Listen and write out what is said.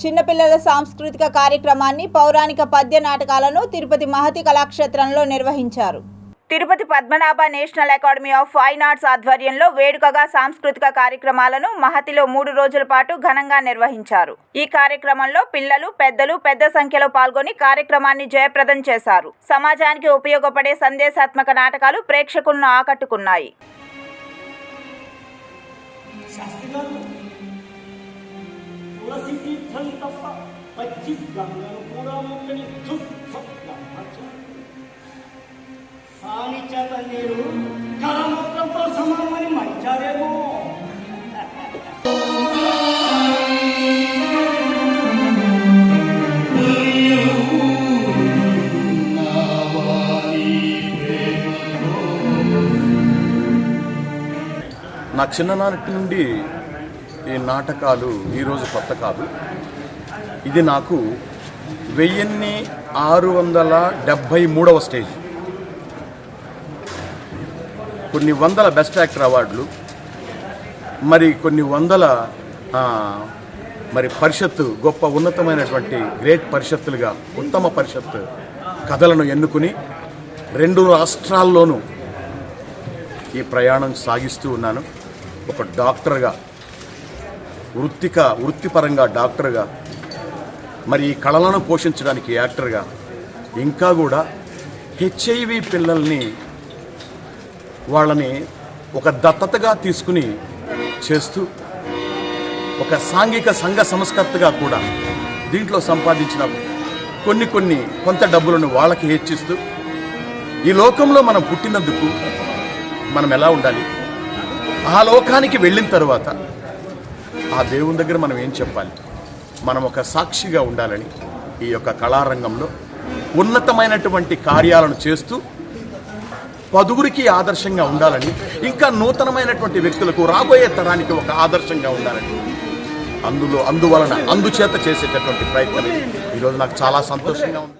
చిన్నపిల్లల సాంస్కృతిక కార్యక్రమాన్ని పౌరాణిక పద్య నాటకాలను తిరుపతి మహతి కళాక్షేత్రంలో నిర్వహించారు. Tirupati Padmanabha national academy of fine arts ఆధ్వర్యంలో వేడుకగా సాంస్కృతిక కార్యక్రమాలను మహతిలో మూడు రోజుల పాటు ఘనంగా నిర్వహించారు. ఈ కార్యక్రమంలో పిల్లలు పెద్దలు పెద్ద సంఖ్యలో పాల్గొని కార్యక్రమాన్ని జయప్రదం చేశారు. సమాజానికి ఉపయోగపడే సందేశాత్మక నాటకాలు ప్రేక్షకులను ఆకట్టుకున్నాయి. తులసి తీర్థం తప్ప పచ్చి గంగను కూడా ముక్కని సాని చేత నేను కరమూత్రంతో సమానమని మంచారేమో నా చిన్ననాటి నుండి ఈ నాటకాలు ఈరోజు కొత్త కాదు. ఇది నాకు వెయ్యిన్ని ఆరు వందల డెబ్భై మూడవ స్టేజ్. కొన్ని వందల బెస్ట్ యాక్టర్ అవార్డులు మరి కొన్ని వందల మరి పరిషత్తు గొప్ప ఉన్నతమైనటువంటి గ్రేట్ పరిషత్తులుగా ఉత్తమ పరిషత్ కథలను ఎన్నుకుని రెండు రాష్ట్రాల్లోనూ ఈ ప్రయాణం సాగిస్తూ ఉన్నాను. ఒక డాక్టర్గా వృత్తిక వృత్తిపరంగా డాక్టర్గా మరి ఈ కళలను పోషించడానికి యాక్టర్గా ఇంకా కూడా హెచ్ఐవి పిల్లల్ని వాళ్ళని ఒక దత్తతగా తీసుకుని చేస్తూ ఒక సాంఘిక సంఘ సంస్కర్తగా కూడా దీంట్లో సంపాదించిన కొన్ని కొన్ని కొంత డబ్బులను వాళ్ళకి హెచ్చిస్తూ ఈ లోకంలో మనం పుట్టినందుకు మనం ఎలా ఉండాలి? ఆ లోకానికి వెళ్ళిన తర్వాత ఆ దేవుని దగ్గర మనం ఏం చెప్పాలి? మనం ఒక సాక్షిగా ఉండాలని ఈ యొక్క కళారంగంలో ఉన్నతమైనటువంటి కార్యాలను చేస్తూ పదుగురికి ఆదర్శంగా ఉండాలని ఇంకా నూతనమైనటువంటి వ్యక్తులకు రాబోయే తరానికి ఒక ఆదర్శంగా ఉండాలని. అందులో అందువలన అందుచేత చేసేటటువంటి ప్రయత్నం ఈరోజు నాకు చాలా సంతోషంగా ఉంది.